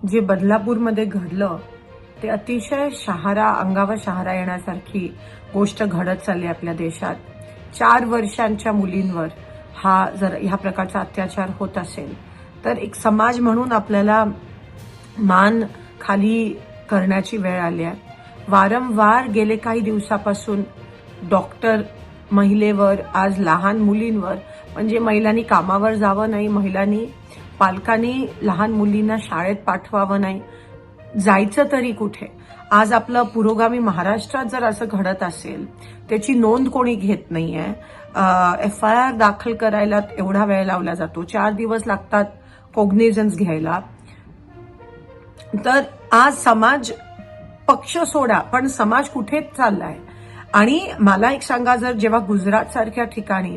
जे बदलापूरमध्ये घडलं ते अतिशय शहारा अंगावर शहारा येण्यासारखी गोष्ट घडत चालली आपल्या देशात. चार वर्षांच्या मुलींवर हा जर ह्या प्रकारचा अत्याचार होत असेल तर एक समाज म्हणून आपल्याला मान खाली करण्याची वेळ आली आहे. वारंवार गेले काही दिवसापासून डॉक्टर महिलेवर आज लहान मुलींवर म्हणजे महिलांनी कामावर जावं नाही महिलांनी पालकांनी लहान मुलींना शाळेत पाठवावं नाही. जायचं तरी कुठे? आज आपलं पुरोगामी महाराष्ट्रात जर असं घडत असेल त्याची नोंद कोणी घेत नाहीये. एफ आय आर दाखल करायला एवढा वेळ लावला जातो. चार दिवस लागतात कोग्नेजन्स घ्यायला. तर आज समाज पक्ष सोडा पण समाज कुठेच चाललाय. आणि मला एक सांगा जर जेव्हा गुजरात सारख्या ठिकाणी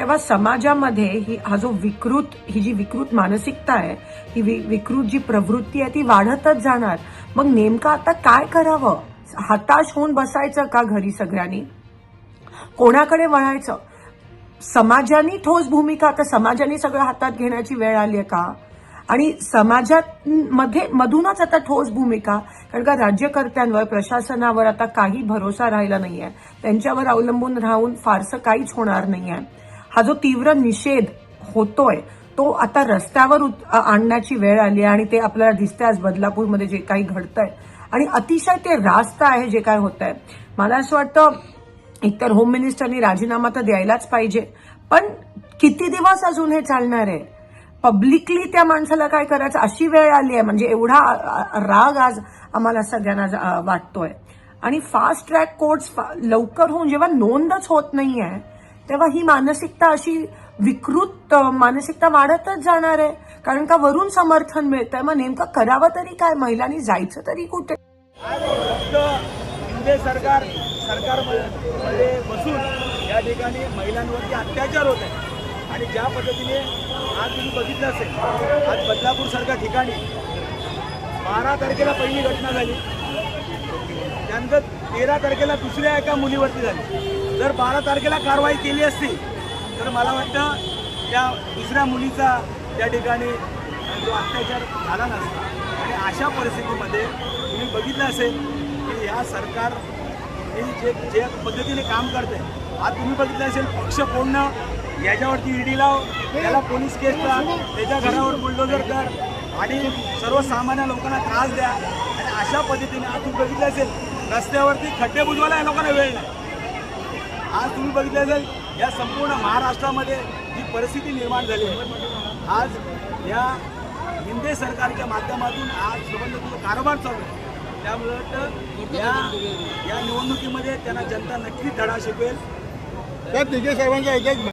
तेव्हा समाजामध्ये ही हा जो विकृत ही जी विकृत मानसिकता आहे ही विकृत जी प्रवृत्ती आहे ती वाढतच जाणार. मग नेमकं आता काय करावं? हताश होऊन बसायचं का घरी सगळ्यांनी? कोणाकडे वळायचं? समाजाने ठोस भूमिका आता समाजाने सगळं हातात घेण्याची वेळ आली आहे का? आणि समाजात मध्ये मधूनच आता ठोस भूमिका कारण का राज्यकर्त्यांवर प्रशासनावर आता काही भरोसा राहिला नाही आहे त्यांच्यावर अवलंबून राहून फारसं काहीच होणार नाही आहे हा जो तीव्र निषेध होतोय तो आता रस्त्यावर उत- आणण्याची वेळ आली आहे आणि ते आपल्याला दिसतंय आज बदलापूरमध्ये जे काही घडतंय. आणि अतिशय ते रास्त आहे जे काय होत आहे मला असं वाटतं एकतर होम मिनिस्टरनी राजीनामा तर द्यायलाच पाहिजे पण किती दिवस अजून हे चालणार आहे? पब्लिकली त्या माणसाला काय करायचं? अशी वेळ आली आहे. म्हणजे एवढा राग आज आम्हाला सगळ्यांना वाटतोय. आणि फास्ट ट्रॅक कोर्ट्स लवकर होऊन जेव्हा नोंदच होत नाही आहे तेव्हा ही मानसिकता अशी विकृत मानसिकता वाढतच जाणार आहे. कारण का वरून समर्थन मिळतंय. मग नेमकं करावं तरी काय? महिलांनी जायचं तरी कुठे? शिंदे सरकार सरकारमध्ये बसून या ठिकाणी महिलांवरती अत्याचार होत आहे. आणि ज्या पद्धतीने आज तुम्ही बघितलं असेल आज बदलापूर सारख्या ठिकाणी बारा तारखेला पहिली घटना झाली. त्यानंतर तेरा तारखेला दुसऱ्या एका मुलीवरती झाली. जर बारा तारखेला कारवाई केली असती तर मला वाटतं त्या दुसऱ्या मुलीचा त्या ठिकाणी जो अत्याचार झाला नसता. आणि अशा परिस्थितीमध्ये तुम्ही बघितलं असेल की ह्या सरकार हे जे जे पद्धतीने काम करते आज तुम्ही बघितलं असेल पक्ष फोडणं याच्यावरती ईडी लाव त्याला पोलीस केस लाव त्याच्या घरावर बुलडोजर कर आणि सर्वसामान्य लोकांना त्रास द्या. आणि अशा पद्धतीने आज तुम्ही बघितलं असेल रस्त्यावरती खड्डे बुजवायला या लोकांना वेळ नाही. आज तुम्ही बघितलं असेल या संपूर्ण महाराष्ट्रामध्ये जी परिस्थिती निर्माण झाली आहे. आज या हिंदे सरकारच्या माध्यमातून आज संबंधित कारभार चालू आहे त्यामुळे या या निवडणुकीमध्ये त्यांना जनता नक्कीच धडा शिकवेल. त्या